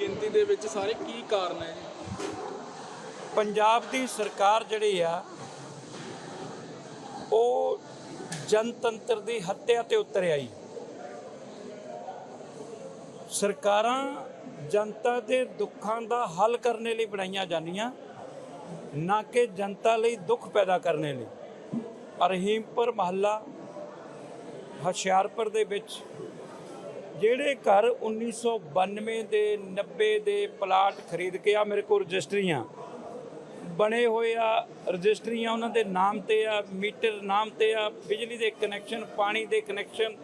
ਗਿਣਤੀ ਦੇ ਵਿੱਚ ਸਾਰੇ ਕੀ ਕਾਰਨ ਹੈ? ਜੀ ਪੰਜਾਬ ਦੀ ਸਰਕਾਰ ਜਿਹੜੀ ਆ, ਉਹ ਜਨਤੰਤਰ ਦੀ ਹੱਤਿਆ ਤੇ ਉਤਰ ਆਈ। ਸਰਕਾਰਾਂ ਜਨਤਾ ਦੇ ਦੁੱਖਾਂ ਦਾ ਹੱਲ ਕਰਨ ਲਈ ਬਣਾਈਆਂ ਜਾਂਦੀਆਂ, ਨਾ ਕਿ ਜਨਤਾ ਲਈ ਦੁੱਖ ਪੈਦਾ ਕਰਨ ਲਈ। ਰਹੀਮਪੁਰ ਮਹੱਲਾ, ਹੁਸ਼ਿਆਰਪੁਰ ਦੇ ਵਿੱਚ ਜਿਹੜੇ ਘਰ 1992 ਦੇ 90 ਦੇ ਪਲਾਟ ਖਰੀਦ ਕੇ ਆ ਮੇਰੇ ਕੋਲ ਰਜਿਸਟਰੀਆਂ। ਬਣੇ ਹੋਏ ਆ ਰਜਿਸਟਰੀਆਂ, ਉਹਨਾਂ ਦੇ ਨਾਮ ਤੇ ਆ, ਮੀਟਰ ਨਾਮ ਤੇ ਆ, ਬਿਜਲੀ ਦੇ ਕਨੈਕਸ਼ਨ, ਪਾਣੀ ਦੇ ਕਨੈਕਸ਼ਨ।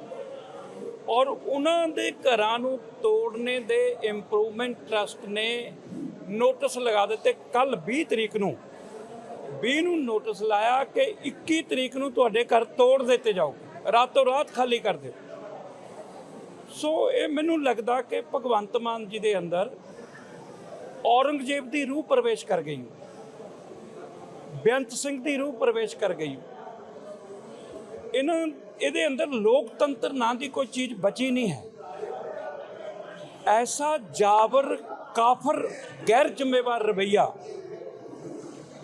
ਔਰ ਉਹਨਾਂ ਦੇ ਘਰਾਂ ਨੂੰ ਤੋੜਨੇ ਦੇ ਇੰਪਰੂਵਮੈਂਟ ਟਰਸਟ ਨੇ ਨੋਟਿਸ ਲਗਾ ਦਿੱਤੇ ਕੱਲ 20 ਤਰੀਕ ਨੂੰ। 20 ਨੂੰ ਨੋਟਿਸ ਲਾਇਆ ਕਿ 21 ਤਰੀਕ ਨੂੰ ਤੁਹਾਡੇ ਘਰ ਤੋੜ ਦਿੱਤੇ ਜਾਓ। ਰਾਤੋਂ ਰਾਤ ਖਾਲੀ ਕਰ ਦਿਓ। ਸੋ ਇਹ ਮੈਨੂੰ ਲੱਗਦਾ ਕਿ ਭਗਵੰਤ ਮਾਨ ਜੀ ਦੇ ਅੰਦਰ ਔਰੰਗਜ਼ੇਬ ਦੀ ਰੂਹ ਪ੍ਰਵੇਸ਼ ਕਰ ਗਈ। ਬੇਅੰਤ ਸਿੰਘ ਦੀ ਰੂਹ ਪ੍ਰਵੇਸ਼ ਕਰ ਗਈ। ਇਹਨਾਂ ਇਹਦੇ ਅੰਦਰ ਲੋਕਤੰਤਰ ਨਾਂ ਦੀ ਕੋਈ ਚੀਜ਼ ਬਚੀ ਨਹੀਂ ਹੈ। ਐਸਾ ਜਾਬਰ, ਕਾਫਰ, ਗੈਰ ਜ਼ਿੰਮੇਵਾਰ ਰਵਈਆ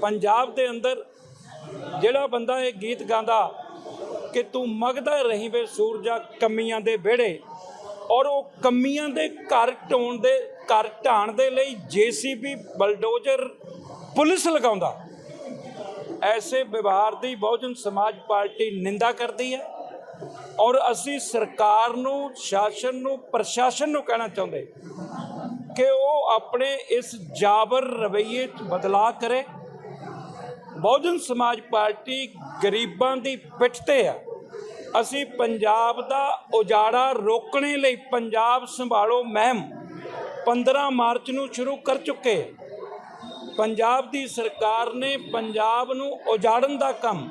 ਪੰਜਾਬ ਦੇ ਅੰਦਰ ਜਿਹੜਾ ਬੰਦਾ ਇਹ ਗੀਤ ਗਾਉਂਦਾ ਕਿ ਤੂੰ ਮਗਦਾ ਰਹੀਂ ਵੇ ਸੂਰਜਾ ਕਮੀਆਂ ਦੇ ਵਿਹੜੇ ਔਰ ਉਹ ਕਮੀਆਂ ਦੇ ਘਰ ਢਾਉਣ ਦੇ, ਘਰ ਢਾਣ ਦੇ ਲਈ ਜੀਸੀਬੀ, ਬਲਡੋਜ਼ਰ, ਪੁਲਿਸ ਲਗਾਉਂਦਾ। ਐਸੇ ਵਿਵਹਾਰ ਦੀ ਬਹੁਜਨ ਸਮਾਜ ਪਾਰਟੀ ਨਿੰਦਾ ਕਰਦੀ ਹੈ। ਔਰ ਅਸੀਂ ਸਰਕਾਰ ਨੂੰ, ਸ਼ਾਸਨ ਨੂੰ, ਪ੍ਰਸ਼ਾਸਨ ਨੂੰ ਕਹਿਣਾ ਚਾਹੁੰਦੇ ਕਿ ਉਹ ਆਪਣੇ ਇਸ ਜਾਬਰ ਰਵੱਈਏ 'ਚ ਬਦਲਾਅ ਕਰੇ। ਬਹੁਜਨ ਸਮਾਜ ਪਾਰਟੀ ਗਰੀਬਾਂ ਦੀ ਪਿੱਠ ਤੇ ਆ ਅਸੀਂ ਪੰਜਾਬ ਦਾ ਉਜਾੜਾ ਰੋਕਣੇ ਲਈ ਪੰਜਾਬ ਸੰਭਾਲੋ ਮਹਿਮ 15 ਮਾਰਚ ਨੂੰ ਸ਼ੁਰੂ ਕਰ ਚੁੱਕੇ। ਪੰਜਾਬ ਦੀ ਸਰਕਾਰ ਨੇ ਪੰਜਾਬ ਨੂੰ ਉਜਾੜਨ ਦਾ ਕੰਮ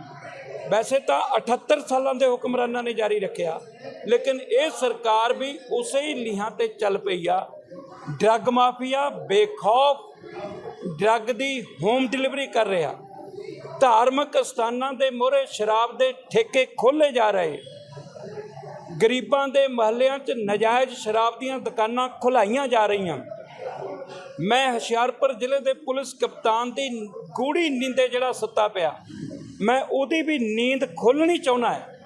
ਵੈਸੇ ਤਾਂ 78 ਸਾਲਾਂ ਦੇ ਹੁਕਮਰਾਨਾਂ ਨੇ ਜਾਰੀ ਰੱਖਿਆ, ਲੇਕਿਨ ਇਹ ਸਰਕਾਰ ਵੀ ਉਸੇ ਹੀ ਲੀਹਾਂ ਤੇ ਚੱਲ ਪਈ ਆ। ਡਰੱਗ ਮਾਫੀਆ ਬੇਖੌਫ ਡਰੱਗ ਦੀ ਹੋਮ ਡਿਲੀਵਰੀ ਕਰ ਰਿਹਾ। ਧਾਰਮਿਕ ਸਥਾਨਾਂ ਦੇ ਮੋਹਰੇ ਸ਼ਰਾਬ ਦੇ ਠੇਕੇ ਖੋਲੇ ਜਾ ਰਹੇ। ਗਰੀਬਾਂ ਦੇ ਮਹੱਲਿਆਂ 'ਚ ਨਜਾਇਜ਼ ਸ਼ਰਾਬ ਦੀਆਂ ਦੁਕਾਨਾਂ ਖੁਲਾਈਆਂ ਜਾ ਰਹੀਆਂ। ਮੈਂ ਹੁਸ਼ਿਆਰਪੁਰ ਜ਼ਿਲ੍ਹੇ ਦੇ ਪੁਲਿਸ ਕਪਤਾਨ ਦੀ ਗੂੜੀ ਨੀਂਦੇ ਜਿਹੜਾ ਸੁੱਤਾ ਪਿਆ। ਮੈਂ ਉਹਦੀ ਵੀ ਨੀਂਦ ਖੋਲਣੀ ਚਾਹੁੰਦਾ ਹੈ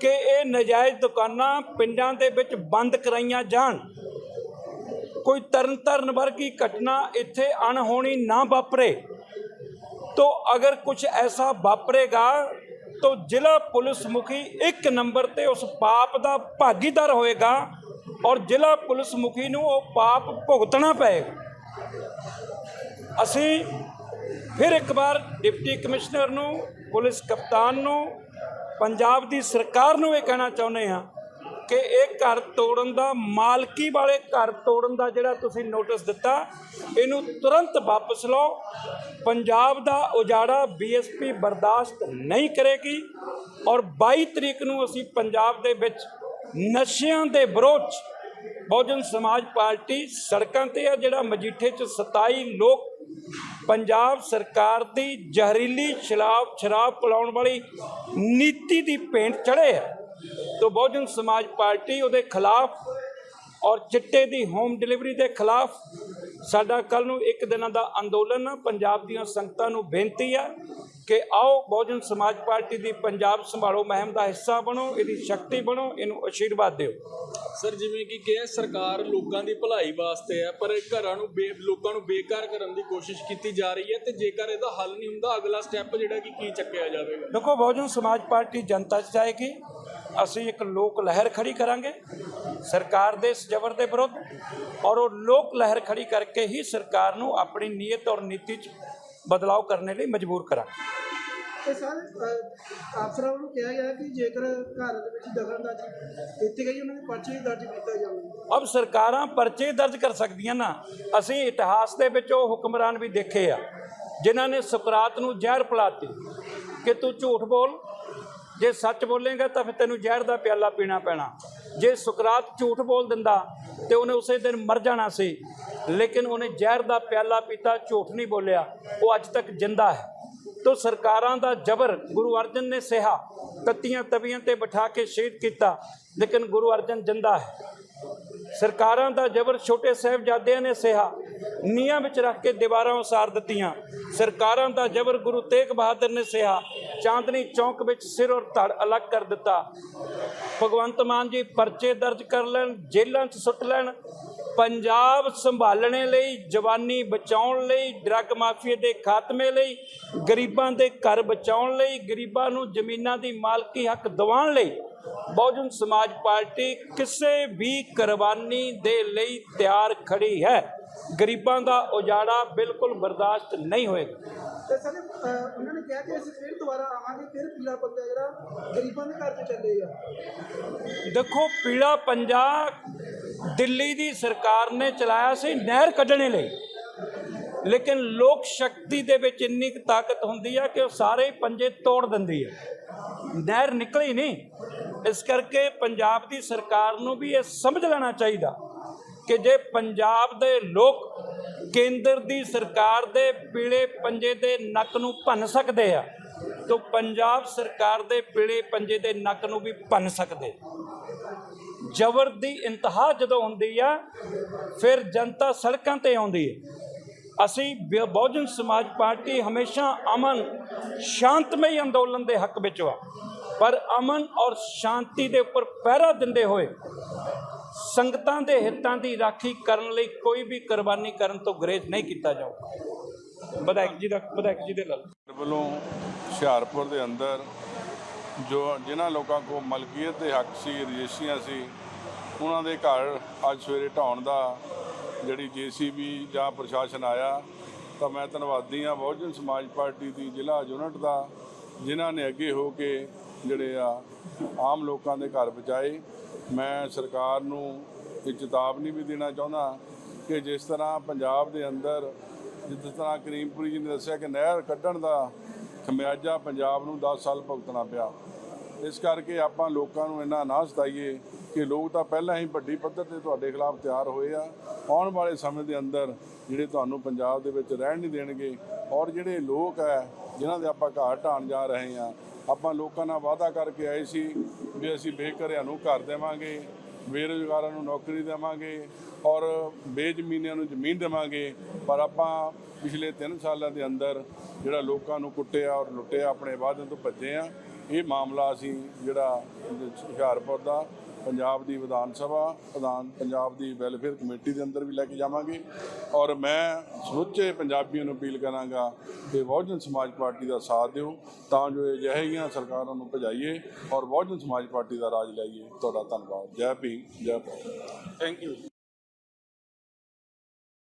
ਕਿ ਇਹ ਨਜਾਇਜ਼ ਦੁਕਾਨਾਂ ਪਿੰਡਾਂ ਦੇ ਵਿੱਚ ਬੰਦ ਕਰਾਈਆਂ ਜਾਣ। ਕੋਈ ਤਰਨ ਤਰਨ ਵਰਗੀ ਘਟਨਾ ਇੱਥੇ ਅਣਹੋਣੀ ਨਾ ਵਾਪਰੇ। तो अगर कुछ ऐसा वापरेगा तो जिला पुलिस मुखी ਇੱਕ ਨੰਬਰ ਤੇ ਉਸ ਪਾਪ ਦਾ ਭਾਗੀਦਾਰ ਹੋਏਗਾ ਔਰ ਜ਼ਿਲ੍ਹਾ ਪੁਲਿਸ ਮੁਖੀ ਨੂੰ ਉਹ ਪਾਪ ਭੁਗਤਣਾ ਪਏਗਾ ਅਸੀਂ ਫਿਰ ਇੱਕ ਵਾਰ ਡਿਪਟੀ ਕਮਿਸ਼ਨਰ ਨੂੰ ਪੁਲਿਸ ਕਪਤਾਨ ਨੂੰ ਪੰਜਾਬ ਦੀ ਸਰਕਾਰ ਨੂੰ ਇਹ ਕਹਿਣਾ ਚਾਹੁੰਦੇ ਹਾਂ ਕਿ ਇਹ ਘਰ ਤੋੜਨ ਦਾ ਮਾਲਕੀ ਵਾਲੇ ਘਰ ਤੋੜਨ ਦਾ ਜਿਹੜਾ ਤੁਸੀਂ ਨੋਟਿਸ ਦਿੱਤਾ, ਇਹਨੂੰ ਤੁਰੰਤ ਵਾਪਸ ਲਓ। ਪੰਜਾਬ ਦਾ ਉਜਾੜਾ ਬੀਐਸਪੀ ਬਰਦਾਸ਼ਤ ਨਹੀਂ ਕਰੇਗੀ ਔਰ 22 ਤਰੀਕ ਨੂੰ ਅਸੀਂ ਪੰਜਾਬ ਦੇ ਵਿੱਚ ਨਸ਼ਿਆਂ ਦੇ ਵਿਰੋਧ 'ਚ ਬਹੁਜਨ ਸਮਾਜ ਪਾਰਟੀ ਸੜਕਾਂ ਤੇ ਆ, ਜਿਹੜਾ ਮਜੀਠੇ 'ਚ 27 ਲੋਕ ਪੰਜਾਬ ਸਰਕਾਰ ਦੀ ਜ਼ਹਿਰੀਲੀ ਸ਼ਰਾਬ ਸ਼ਰਾਬ ਪਿਲਾਉਣ ਵਾਲੀ ਨੀਤੀ ਦੀ ਪੇਂਟ ਚੜੇ ਆ। ਤੋ ਬਹੁਜਨ ਸਮਾਜ ਪਾਰਟੀ ਉਹਦੇ ਖਿਲਾਫ ਔਰ ਚਿੱਟੇ ਦੀ ਹੋਮ ਡਿਲੀਵਰੀ ਦੇ ਖਿਲਾਫ ਸਾਡਾ ਕੱਲ ਨੂੰ ਇੱਕ ਦਿਨਾਂ ਦਾ ਅੰਦੋਲਨ ਆ। ਪੰਜਾਬ ਦੀਆਂ ਸੰਗਤਾਂ ਨੂੰ ਬੇਨਤੀ ਆ ਕਿ ਆਓ ਬਹੁਜਨ ਸਮਾਜ ਪਾਰਟੀ ਦੀ ਪੰਜਾਬ ਸੰਭਾਲੋ ਮੁਹਿੰਮ ਦਾ ਹਿੱਸਾ ਬਣੋ ਇਹਦੀ ਸ਼ਕਤੀ ਬਣੋ ਇਹਨੂੰ ਅਸ਼ੀਰਵਾਦ ਦਿਓ। ਸਰ ਜਿਵੇਂ ਕਿ ਕਿਹਾ ਸਰਕਾਰ ਲੋਕਾਂ ਦੀ ਭਲਾਈ ਵਾਸਤੇ ਹੈ ਪਰ ਇਹ ਘਰਾਂ ਨੂੰ ਬੇ ਲੋਕਾਂ ਨੂੰ ਬੇਕਾਰ ਕਰਨ ਦੀ ਕੋਸ਼ਿਸ਼ ਕੀਤੀ ਜਾ ਰਹੀ ਹੈ ਤੇ ਜੇਕਰ ਇਹਦਾ ਹੱਲ ਨਹੀਂ ਹੁੰਦਾ ਅਗਲਾ ਸਟੈਪ ਜਿਹੜਾ ਕਿ ਕੀ ਚੱਕਿਆ ਜਾਵੇਗਾ? ਦੇਖੋ ਬਹੁਜਨ ਸਮਾਜ ਪਾਰਟੀ ਜਨਤਾ 'ਚ ਜਾਏਗੀ ਅਸੀਂ ਇੱਕ ਲੋਕ ਲਹਿਰ ਖੜੀ ਕਰਾਂਗੇ ਸਰਕਾਰ ਦੇ ਇਸ ਜ਼ਬਰ ਦੇ ਵਿਰੁੱਧ ਔਰ ਉਹ ਲੋਕ ਲਹਿਰ ਖੜੀ ਕਰਕੇ ਹੀ ਸਰਕਾਰ ਨੂੰ ਆਪਣੀ ਨੀਅਤ ਔਰ ਨੀਤੀ 'ਚ ਬਦਲਾਅ ਕਰਨ ਲਈ ਮਜਬੂਰ ਕਰਾਂਗੇ। ਤੇ ਸਰ ਅਫਸਰਾਂ ਵੱਲੋਂ ਕਿਹਾ ਗਿਆ ਕਿ ਜੇਕਰ ਘਰ ਦੇ ਵਿੱਚ ਦਖਲਅੰਦਾਜ਼ੀ ਕੀਤੀ ਗਈ ਉਹਨਾਂ ਦੇ ਪਰਚੇ ਦਰਜ ਕੀਤਾ ਜਾਊਗਾ ਅਬ ਸਰਕਾਰਾਂ ਪਰਚੇ ਦਰਜ ਕਰ ਸਕਦੀਆਂ ਨਾ। ਅਸੀਂ ਇਤਿਹਾਸ ਦੇ ਵਿੱਚ ਉਹ ਹੁਕਮਰਾਨ ਵੀ ਦੇਖੇ ਆ ਜਿਨ੍ਹਾਂ ਨੇ ਸੁਕਰਾਤ ਨੂੰ ਜ਼ਹਿਰ ਪਿਲਾਤੀ। ਕਿ ਤੂੰ ਝੂਠ ਬੋਲ ਜੇ ਸੱਚ ਬੋਲੇਗਾ ਤਾਂ ਫਿਰ ਤੈਨੂੰ ਜ਼ਹਿਰ ਦਾ ਪਿਆਲਾ ਪੀਣਾ ਪੈਣਾ। ਜੇ ਸੁਕਰਾਤ ਝੂਠ ਬੋਲ ਦਿੰਦਾ ਤੇ ਉਹਨੇ ਉਸੇ ਦਿਨ ਮਰ ਜਾਣਾ ਸੀ, ਲੇਕਿਨ ਉਹਨੇ ਜ਼ਹਿਰ ਦਾ ਪਿਆਲਾ ਪੀਤਾ, ਝੂਠ ਨਹੀਂ ਬੋਲਿਆ, ਉਹ ਅੱਜ ਤੱਕ ਜਿੰਦਾ ਹੈ। ਤੋ ਸਰਕਾਰਾਂ ਦਾ ਜ਼ਬਰ, ਗੁਰੂ ਅਰਜਨ ਨੇ ਸਿਹਾ ਤੱਤੀਆਂ ਤਵੀਆਂ ਤੇ ਬਿਠਾ ਕੇ ਸ਼ਹੀਦ ਕੀਤਾ, ਲੇਕਿਨ ਗੁਰੂ ਅਰਜਨ ਜਿੰਦਾ ਹੈ। ਸਰਕਾਰਾਂ ਦਾ ਜ਼ਬਰ ਛੋਟੇ ਸਾਹਿਬਜ਼ਾਦਿਆਂ ਨੇ ਸਿਹਾ ਨੀਹਾਂ ਵਿੱਚ ਰੱਖ ਕੇ ਦੀਵਾਰਾਂ ਉਸਾਰ ਦਿੱਤੀਆਂ। ਸਰਕਾਰਾਂ ਦਾ ਜ਼ਬਰ ਗੁਰੂ ਤੇਗ ਬਹਾਦਰ ਨੇ ਸਿਹਾ ਚਾਂਦਨੀ ਚੌਂਕ ਵਿੱਚ ਸਿਰ ਔਰ ਧੜ ਅਲੱਗ ਕਰ ਦਿੱਤਾ। ਭਗਵੰਤ ਮਾਨ ਜੀ ਪਰਚੇ ਦਰਜ ਕਰ ਲੈਣ, ਜੇਲ੍ਹਾਂ 'ਚ ਸੁੱਟ ਲੈਣ, ਪੰਜਾਬ ਸੰਭਾਲਣੇ ਲਈ, ਜਵਾਨੀ ਬਚਾਉਣ ਲਈ, ਡਰੱਗ ਮਾਫੀਆ ਦੇ ਖਾਤਮੇ ਲਈ, ਗਰੀਬਾਂ ਦੇ ਘਰ ਬਚਾਉਣ ਲਈ, ਗਰੀਬਾਂ ਨੂੰ ਜ਼ਮੀਨਾਂ ਦੀ ਮਾਲਕੀ ਹੱਕ ਦਿਵਾਉਣ ਲਈ ਬਹੁਜਨ ਸਮਾਜ ਪਾਰਟੀ ਕਿਸੇ ਵੀ ਕੁਰਬਾਨੀ ਦੇ ਲਈ ਤਿਆਰ ਖੜੀ ਹੈ। ਗਰੀਬਾਂ ਦਾ ਉਜਾੜਾ ਬਿਲਕੁਲ ਬਰਦਾਸ਼ਤ ਨਹੀਂ ਹੋਏਗਾ। ਤੇ ਸਰ ਉਹਨਾਂ ਨੇ ਕਿਹਾ ਕਿ ਅਸੀਂ ਫਿਰ ਦੁਬਾਰਾ ਆਵਾਂਗੇ, ਫਿਰ ਪੀਲਾ ਪੱਤਾ ਜਿਹੜਾ ਗਰੀਬਾਂ ਦੇ ਘਰ ਤੇ ਚੱਲੇਗਾ ਦੇਖੋ, ਪੀਲਾ ਪੰਜਾ ਦਿੱਲੀ ਦੀ ਸਰਕਾਰ ਨੇ ਚਲਾਇਆ ਸੀ ਨਹਿਰ ਕੱਢਣੇ ਲਈ। ਲੇਕਿਨ ਲੋਕ ਸ਼ਕਤੀ ਦੇ ਵਿੱਚ ਇੰਨੀ ਕੁ ਤਾਕਤ ਹੁੰਦੀ ਆ ਕਿ ਉਹ ਸਾਰੇ ਪੰਜੇ ਤੋੜ ਦਿੰਦੀ ਹੈ ਨਹਿਰ ਨਿਕਲੀ ਨਹੀਂ। ਇਸ ਕਰਕੇ ਪੰਜਾਬ ਦੀ ਸਰਕਾਰ ਨੂੰ ਵੀ ਇਹ ਸਮਝ ਲੈਣਾ ਚਾਹੀਦਾ ਕਿ ਜੇ ਪੰਜਾਬ ਦੇ ਲੋਕ ਕੇਂਦਰ ਦੀ ਸਰਕਾਰ ਦੇ ਪੀਲੇ ਪੰਜੇ ਦੇ ਨੱਕ ਨੂੰ ਭੰਨ ਸਕਦੇ ਆ ਤਾਂ ਪੰਜਾਬ ਸਰਕਾਰ ਦੇ ਪੀਲੇ ਪੰਜੇ ਦੇ ਨੱਕ ਨੂੰ ਵੀ ਭੰਨ ਸਕਦੇ। ਜ਼ਬਰ ਦੀ ਇੰਤਹਾ ਜਦੋਂ ਹੁੰਦੀ ਆ, ਫਿਰ ਜਨਤਾ ਸੜਕਾਂ ਤੇ ਆਉਂਦੀ ਹੈ ਅਸੀਂ ਬ- ਬਹੁਜਨ ਸਮਾਜ ਪਾਰਟੀ ਹਮੇਸ਼ਾ ਅਮਨ, ਸ਼ਾਂਤਮਈ ਅੰਦੋਲਨ ਦੇ ਹੱਕ ਵਿੱਚ ਆ। ਪਰ ਅਮਨ ਔਰ ਸ਼ਾਂਤੀ ਦੇ ਉੱਪਰ ਪਹਿਰਾ ਦਿੰਦੇ ਹੋਏ ਸੰਗਤਾਂ ਦੇ ਹਿੱਤਾਂ ਦੀ ਰਾਖੀ ਕਰਨ ਲਈ ਕੋਈ ਵੀ ਕੁਰਬਾਨੀ ਕਰਨ ਤੋਂ ਗੁਰੇਜ਼ ਨਹੀਂ ਕੀਤਾ ਜਾਊਗਾ ਵਿਧਾਇਕ ਜੀ ਦਾ ਵਿਧਾਇਕ ਜੀ ਦੇ ਨਾਲ। ਵੱਲੋਂ ਹੁਸ਼ਿਆਰਪੁਰ ਦੇ ਅੰਦਰ ਜੋ ਜਿਨ੍ਹਾਂ ਲੋਕਾਂ ਕੋਲ ਮਲਕੀਅਤ ਦੇ ਹੱਕ ਸੀ, ਰਜਿਸਟਰੀਆਂ ਸੀ, ਉਹਨਾਂ ਦੇ ਘਰ ਅੱਜ ਸਵੇਰੇ ਢਾਉਣ ਦਾ ਜਿਹੜੀ ਜੀਸੀਬੀ ਜਾਂ ਪ੍ਰਸ਼ਾਸਨ ਆਇਆ, ਤਾਂ ਮੈਂ ਧੰਨਵਾਦੀ ਹਾਂ ਬਹੁਜਨ ਸਮਾਜ ਪਾਰਟੀ ਦੀ ਜ਼ਿਲ੍ਹਾ ਯੂਨਿਟ ਦਾ, ਜਿਨ੍ਹਾਂ ਨੇ ਅੱਗੇ ਹੋ ਕੇ ਜਿਹੜੇ ਆ, ਆਮ ਲੋਕਾਂ ਦੇ ਘਰ ਬਚਾਏ। ਮੈਂ ਸਰਕਾਰ ਨੂੰ ਇਹ ਚੇਤਾਵਨੀ ਵੀ ਦੇਣਾ ਚਾਹੁੰਦਾ ਕਿ ਜਿਸ ਤਰ੍ਹਾਂ ਪੰਜਾਬ ਦੇ ਅੰਦਰ, ਜਿਸ ਤਰ੍ਹਾਂ ਕਰੀਮਪੁਰੀ ਜੀ ਨੇ ਦੱਸਿਆ ਕਿ ਨਹਿਰ ਕੱਢਣ ਦਾ ਖਮਿਆਜਾ ਪੰਜਾਬ ਨੂੰ 10 ਸਾਲ ਭੁਗਤਣਾ ਪਿਆ। ਇਸ ਕਰਕੇ ਆਪਾਂ ਲੋਕਾਂ ਨੂੰ ਇੰਨਾ ਨਾ ਸਤਾਈਏ ਕਿ ਲੋਕ ਤਾਂ ਪਹਿਲਾਂ ਹੀ ਵੱਡੀ ਪੱਧਰ ਤੇ ਤੁਹਾਡੇ ਖਿਲਾਫ ਤਿਆਰ ਹੋਏ ਆ। ਆਉਣ ਵਾਲੇ ਸਮੇਂ ਦੇ ਅੰਦਰ ਜਿਹੜੇ ਤੁਹਾਨੂੰ ਪੰਜਾਬ ਦੇ ਵਿੱਚ ਰਹਿਣ ਨਹੀਂ ਦੇਣਗੇ ਔਰ ਜਿਹੜੇ ਲੋਕ ਹੈ ਜਿਨ੍ਹਾਂ ਦੇ ਆਪਾਂ ਘਰ ਢਾਣ ਜਾ ਰਹੇ ਆ, ਆਪਾਂ ਲੋਕਾਂ ਨਾਲ ਵਾਅਦਾ ਕਰਕੇ ਆਏ ਸੀ ਵੀ ਅਸੀਂ ਬੇਘਰਿਆਂ ਨੂੰ ਘਰ ਦੇਵਾਂਗੇ, ਬੇਰੁਜ਼ਗਾਰਾਂ ਨੂੰ ਨੌਕਰੀ ਦੇਵਾਂਗੇ ਔਰ ਬੇਜ਼ਮੀਨਿਆਂ ਨੂੰ ਜ਼ਮੀਨ ਦੇਵਾਂਗੇ। ਪਰ ਆਪਾਂ ਪਿਛਲੇ 3 ਸਾਲਾਂ ਦੇ ਅੰਦਰ ਜਿਹੜਾ ਲੋਕਾਂ ਨੂੰ ਕੁੱਟਿਆ ਔਰ ਲੁੱਟਿਆ, ਆਪਣੇ ਵਾਅਦਿਆਂ ਤੋਂ ਭੱਜੇ ਆ, ਇਹ ਮਾਮਲਾ ਅਸੀਂ ਜਿਹੜਾ ਹੁਸ਼ਿਆਰਪੁਰ ਦਾ ਪੰਜਾਬ ਦੀ ਵਿਧਾਨ ਸਭਾ ਪ੍ਰਧਾਨ ਪੰਜਾਬ ਦੀ ਵੈਲਫੇਅਰ ਕਮੇਟੀ ਦੇ ਅੰਦਰ ਵੀ ਲੈ ਕੇ ਜਾਵਾਂਗੇ। ਔਰ ਮੈਂ ਸਮੁੱਚੇ ਪੰਜਾਬੀਆਂ ਨੂੰ ਅਪੀਲ ਕਰਾਂਗਾ ਕਿ ਬਹੁਜਨ ਸਮਾਜ ਪਾਰਟੀ ਦਾ ਸਾਥ ਦਿਓ, ਤਾਂ ਜੋ ਅਜਿਹੀਆਂ ਸਰਕਾਰਾਂ ਨੂੰ ਭਜਾਈਏ ਔਰ ਬਹੁਜਨ ਸਮਾਜ ਪਾਰਟੀ ਦਾ ਰਾਜ ਲਾਈਏ। ਤੁਹਾਡਾ ਧੰਨਵਾਦ। ਜੈ ਭੀਮ, ਜੈ ਭਾਰਤ। Thank you